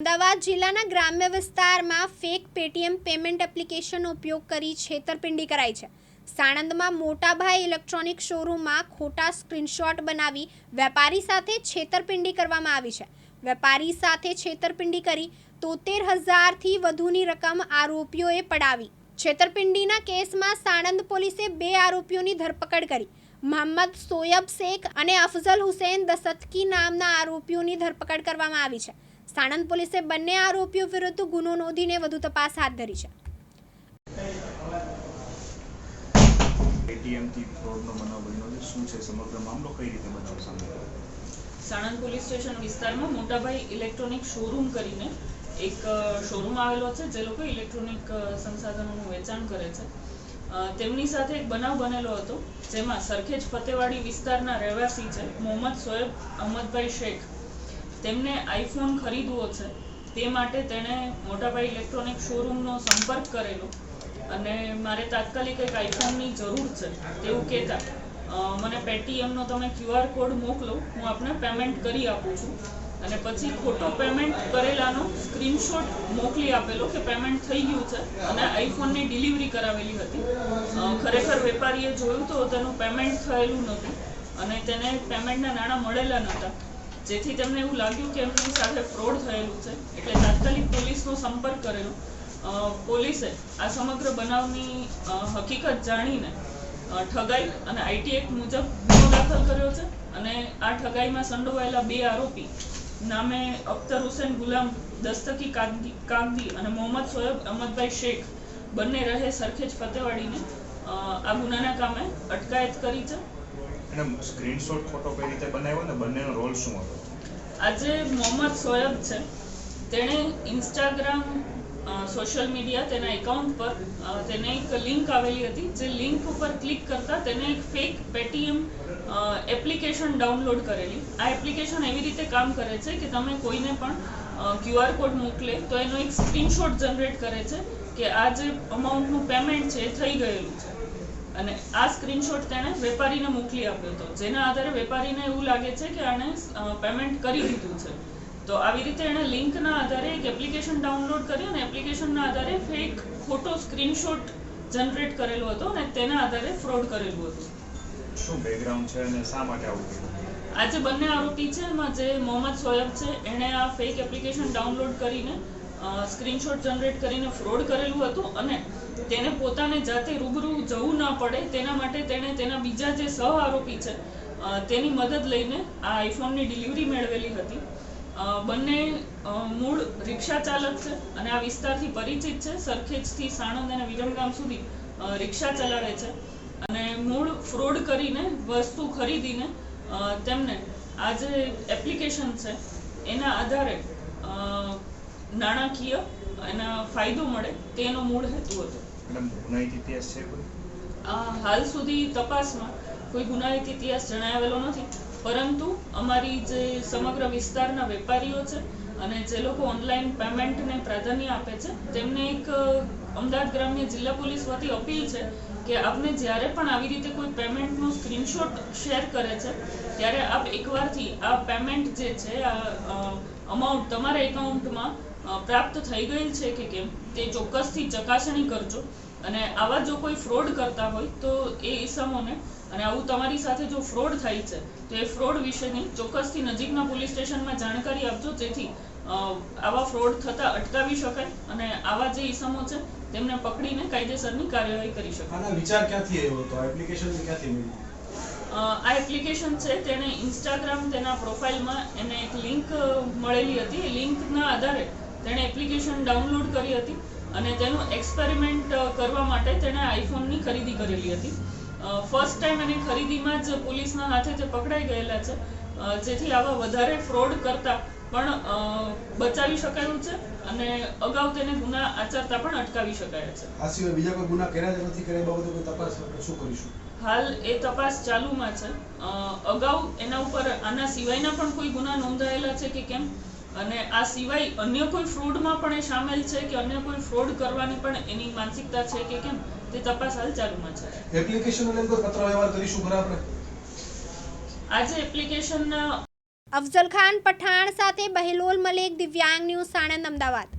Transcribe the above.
અમદાવાદ જિલ્લાના ગ્રામ્ય વિસ્તારમાં ફેક પેટીએમ પેમેન્ટ એપ્લિકેશનનો ઉપયોગ કરી છેતરપિંડી કરાઈ છે. સાણંદમાં મોટાભાઈ ઇલેક્ટ્રોનિક શોરૂમમાં ખોટા સ્ક્રીનશોટ બનાવી વેપારી સાથે છેતરપિંડી કરવામાં આવી છે. વેપારી સાથે છેતરપિંડી કરી તોતેર હજારથી વધુની રકમ આરોપીઓએ પડાવી. છેતરપિંડીના કેસમાં સાણંદ પોલીસે બે આરોપીઓની ધરપકડ કરી. મોહમ્મદ સોયબ શેખ અને અફઝલ હુસેન દસતકી નામના આરોપીઓની ધરપકડ કરવામાં આવી છે. સાણંદ પોલીસે બંને આરોપીઓ વિરુદ્ધ ગુનો નોંધીને વધુ તપાસ હાથ ધરી છે. એટીએમથી ફ્રોડનો બનાવ બન્યો છે. શું છે? સમગ્ર મામલો કઈ રીતે બનાવ સામે સાણંદ પોલીસ સ્ટેશન વિસ્તારમાં મોટાભાઈ ઇલેક્ટ્રોનિક શોરૂમ કરીને એક શોરૂમ આવેલો છે જે લોકો ઇલેક્ટ્રોનિક સંસાધનોનું વેચાણ કરે છે. તેમની સાથે એક બનાવ બનેલો હતો જેમાં સરખેજ ફતેવાડી વિસ્તારના રહેવાસી છે મોહમ્મદ સોએબ અહમદભાઈ શેખ. તેમને આઈફોન ખરીદવો છે, તે માટે તેણે મોટાભાઈ ઇલેક્ટ્રોનિક શોરૂમનો સંપર્ક કરેલો. અને મારે તાત્કાલિક એક આઈફોનની જરૂર છે, તેવું કહેતા. મને પેટીએમનો તમે ક્યુઆર કોડ મોકલો, હું આપને પેમેન્ટ કરી આપું છું. અને પછી ખોટો પેમેન્ટ કરેલાનો સ્ક્રીનશોટ મોકલી આપેલો કે પેમેન્ટ થઈ ગયું છે, અને આઈફોનની ડિલિવરી કરાવેલી હતી. ખરેખર વેપારીએ જોયું તો તેનું પેમેન્ટ થયેલું નહોતું, અને તેને પેમેન્ટના નાણાં મળેલા નહોતા. જેથી તેમને એવું લાગ્યું કે એમની સાથે ફ્રોડ થયેલું છે. એટલે તાત્કાલિક પોલીસનો સંપર્ક કરેલો. પોલીસે આ સમગ્ર બનાવની હકીકત જાણીને ઠગાઈ અને આઈટી એક્ટ મુજબ ગુનો દાખલ કર્યો છે અને આ ઠગાઈમાં સંડોવાયેલા બે આરોપી નામે અખ્તર હુસેન ગુલામ, દસ્તકી કાગદી અને મોહમ્મદ સોયબ અહમદભાઈ શેખ બંને રહે સરખેજ ફતેવાડીને આ ગુનાના કામે અટકાયત કરી છે. અને સ્ક્રીનશોટ ફોટો કઈ રીતે બનાવ્યો ને બંનેનો રોલ શું હતો? આજે મોહમ્મદ સોયબ છે. તેણે ઇન્સ્ટાગ્રામ સોશિયલ મીડિયા તેના એકાઉન્ટ પર તેને એક લિંક આવેલી હતી. જે લિંક ઉપર ક્લિક કરતા તેને એક ફેક પેટીએમ એપ્લિકેશન ડાઉનલોડ કરેલી. આ એપ્લિકેશન એવી રીતે કામ કરે છે કે તમે કોઈને પણ ક્યુઆર કોડ મોકલે તો એનો એક સ્ક્રીનશોટ જનરેટ કરે છે કે આ જે અમાઉન્ટનું પેમેન્ટ છે એ થઈ ગયેલું છે. અને આ સ્ક્રીનશોટ તેણે વેપારીને મોકલી આપ્યો હતો. જેના આધારે વેપારીને એવું લાગે છે કે આણે પેમેન્ટ કરી દીધું છે. તો આવી રીતે એણે લિંકના આધારે એક એપ્લિકેશન ડાઉનલોડ કરી અને એપ્લિકેશનના આધારે ફેક ફોટો સ્ક્રીનશોટ જનરેટ કરેલો હતો અને તેના આધારે ફ્રોડ કરેલું હતું. શું બેકગ્રાઉન્ડ છે અને શા માટે આવું આ જે બંને આરોપી છે એમાં જે મોહમ્મદ સોયબ છે એણે આ fake application download screenshot generate generate કરીને ફ્રોડ કરેલું હતું અને તેને પોતાને જાતે રૂબરૂ જવું ના પડે. તેના માટે તેણે તેના બીજા જે સહ આરોપી છે તેની મદદ લઈને આ આઈફોનની ડિલિવરી મેળવેલી હતી. બંને મૂળ રિક્ષા ચાલક છે અને આ વિસ્તારથી પરિચિત છે. સરખેજથી સાણંદ અને વિરમગામ સુધી રિક્ષા ચલાવે છે અને મૂળ ફ્રોડ કરીને વસ્તુ ખરીદીને તેમને આ જે એપ્લિકેશન છે, એના આધારે નાણાકીય અને ફાયદો મળે તેનો મૂળ હેતુ હતો. ગુનાહિત ઇતિહાસ છે હાલ સુધી તપાસમાં કોઈ ગુનાહિત ઇતિહાસ જણાવેલો નથી પરંતુ અમારી જે સમગ્ર વિસ્તારના વેપારીઓ છે અને જે લોકો ઓનલાઈન પેમેન્ટને પ્રાધાન્ય આપે છે તેમને એક અમદાવાદ ગ્રામ્ય જિલ્લા પોલીસ વતી અપીલ છે કે આપને જ્યારે પણ આવી રીતે કોઈ પેમેન્ટનો સ્ક્રીનશોટ શેર કરે છે ત્યારે આપ એકવારથી આ પેમેન્ટ જે છે આ અમાઉન્ટ તમારા એકાઉન્ટમાં પ્રાપ્ત થઈ ગયેલ છે કે કેમ તે ચોક્કસથી ચકાસણી કરજો. અને આવા જો કોઈ ફ્રોડ કરતા હોય તો એ ઈસમોને અને આવું તમારી સાથે જો ફ્રોડ થાય છે તો એ ફ્રોડ વિશેની ચોક્કસથી નજીકના પોલીસ સ્ટેશનમાં જાણકારી આપજો. જેથી આવા ફ્રોડ થતા અટકાવી શકાય અને આવા જે ઈસમો છે તેમને પકડીને કાયદેસરની કાર્યવાહી કરી શકાય. આના વિચાર ક્યાંથી આવ્યો હતો? આ એપ્લિકેશન ક્યાંથી મળી આ એપ્લિકેશન છે તેને ઇન્સ્ટાગ્રામ તેના પ્રોફાઇલમાં એને એક લિંક મળેલી હતી. એ લિંકના આધારે તેણે એપ્લિકેશન ડાઉનલોડ કરી હતી અને તેનું એક્સપેરિમેન્ટ કરવા માટે તેણે આઈફોનની ખરીદી કરેલી હતી. ફર્સ્ટ ટાઈમ એની ખરીદીમાં જ પોલીસના હાથે તે પકડાઈ ગયેલા છે. જેથી આવા વધારે ફ્રોડ કરતા પણ બચાવી શકાયું છે અને અગાઉ તેને ગુના આચરતા પણ અટકાવી શકાયા છે. આ સિવાય બીજા કોઈ ગુના કર્યા નથી કર્યા બાબતે કોઈ તપાસ શું કરીશું? હાલ એ તપાસ ચાલુમાં છે. અગાઉ એના ઉપર આના સિવાયના પણ કોઈ ગુના નોંધાયેલા છે કે કેમ? અને આ સિવાય અન્ય કોઈ ફ્રોડમાં પણ એ સામેલ છે કે અન્ય કોઈ ફ્રોડ કરવાની પણ એની માનસિકતા છે કે કેમ? તે તપાસ હાલ ચાલુમાં છે. એપ્લિકેશન લઈને કોઈ પત્ર વ્યવહાર કરીશું ખરા આપણે આ જે અફઝલ ખાન પઠાણ સાથે બહેલોલ મલેક દિવ્યાંગ ન્યૂઝ સાણંદ અમદાવાદ.